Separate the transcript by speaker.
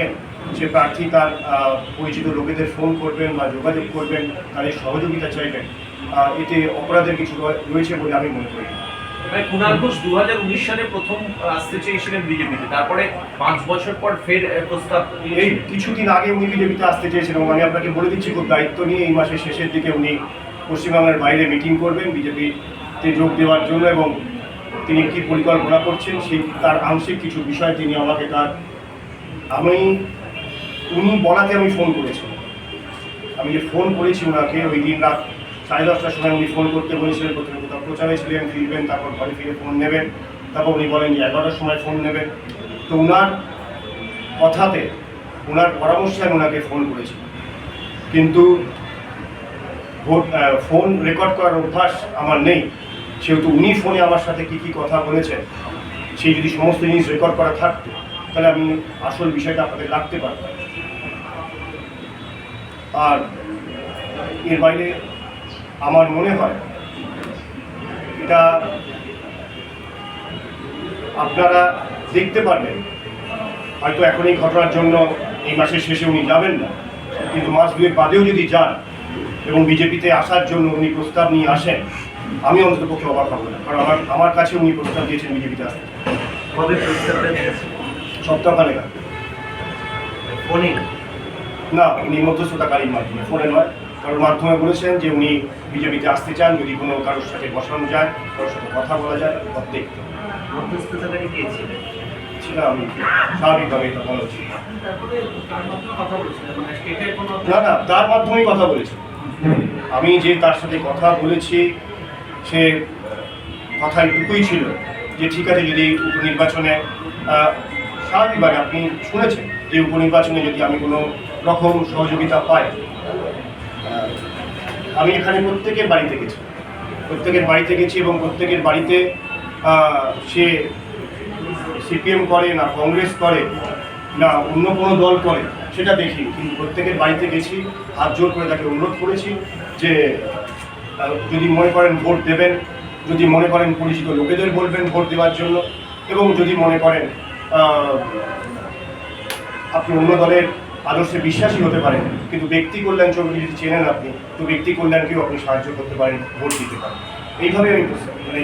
Speaker 1: থাকেন সে প্রার্থী তার পরিচিত লোকেদের ফোন করবেন বা যোগাযোগ করবেন তাদের সহযোগিতা চাইবেন এতে অপরাধের কিছু রয়েছে বলে আমি মনে করি।
Speaker 2: কুণাল ঘোষ দু সালে প্রথম আসতে চেয়েছিলেন বিজেপিতে তারপরে পাঁচ বছর পর ফের প্রস্তাব
Speaker 1: এই কিছুদিন আগে উনি বিজেপিতে আসতে চেয়েছিলেন এবং আমি আপনাকে বলে দিচ্ছি খুব দায়িত্ব নিয়ে এই মাসের শেষের দিকে উনি পশ্চিমবাংলার বাইরে মিটিং করবেন বিজেপিতে যোগ দেওয়ার জন্য এবং তিনি কি পরিকল্পনা করছেন সেই তার আংশিক কিছু বিষয় তিনি আমাকে তার আমি, উনি বলাতে আমি ফোন করেছি। আমি যে ফোন করেছি ওনাকে ওই দিন রাত সাড়ে দশটার সময় উনি ফোন করতে বলেছিলেন প্রথমে কোথাও প্রচারে ছিলেন, ফিরবেন, তারপর ঘরে ফিরে ফোন নেবেন। তারপর উনি বলেন যে এগারোটার সময় ফোন নেবেন। তো ওনার কথাতে ওনার পরামর্শে আমি ওনাকে ফোন করেছি। কিন্তু ভোট ফোন রেকর্ড করার অভ্যাস আমার নেই। সেহেতু উনি ফোনে আমার সাথে কী কী কথা বলেছেন, সেই যদি সমস্ত জিনিস রেকর্ড করা থাকতো তাহলে আমি আসল বিষয়টা আপনাদের রাখতে পারতাম আর এর বাইরে আমার মনে হয় এটা আপনারা দেখতে পারবেন। হয়তো এখন এই ঘটনার জন্য এই মাসের শেষে উনি যাবেন না। কিন্তু মাস দুয়েক বাদেও যদি যান এবং বিজেপিতে আসার জন্য উনি প্রস্তাব নিয়ে আসেন, আমি অন্তত পক্ষে অবাক হব না। কারণ আমার আমার কাছে উনি প্রস্তাব দিয়েছেন বিজেপিতে আসতে। সপ্তাহখানেক আগে
Speaker 3: ফোনে
Speaker 1: না? উনি মধ্যস্থতাকারীর মাধ্যমে। ফোনে নয় কারোর মাধ্যমে বলেছেন যে উনি বিজেপিতে আসতে চান যদি কোনো কারোর সাথে বসানো যায় কারোর সাথে কথা বলা যায় দেখতে
Speaker 3: মধ্যস্থতাকারী কে ছিলেন?
Speaker 1: ছিলাম আমি স্বাভাবিকভাবে এটা
Speaker 2: কোনো
Speaker 1: না না তার মাধ্যমেই কথা বলেছি। আমি যে তার সাথে কথা বলেছি সে কথা এটুকুই ছিল যে ঠিক আছে যদি উপনির্বাচনে স্বাভাবিকভাবে আপনি শুনেছেন যে উপনির্বাচনে যদি আমি কোনো রকম সহযোগিতা পাই আমি এখানে প্রত্যেকের বাড়িতে গেছি। প্রত্যেকের বাড়িতে গেছি এবং প্রত্যেকের বাড়িতে সে সিপিএম করে না কংগ্রেস করে, না অন্য কোনো দল করে, সেটা দেখি। কিন্তু প্রত্যেকের বাড়িতে গেছি, হাত জোর করে তাকে অনুরোধ করেছি যে যদি মনে করেন ভোট দেবেন, যদি মনে করেন পরিচিত লোকেদের বলবেন ভোট দেওয়ার জন্য, এবং যদি মনে করেন আপনি অন্য দলের আদর্শে বিশ্বাসী হতে পারেন, কিন্তু ব্যক্তি কল্যাণ চৌধুরী যদি চেনেন আপনি, তো ব্যক্তি কল্যাণকেও আপনি সাহায্য করতে পারেন, ভোট দিতে পারেন। এইভাবে আমি মানে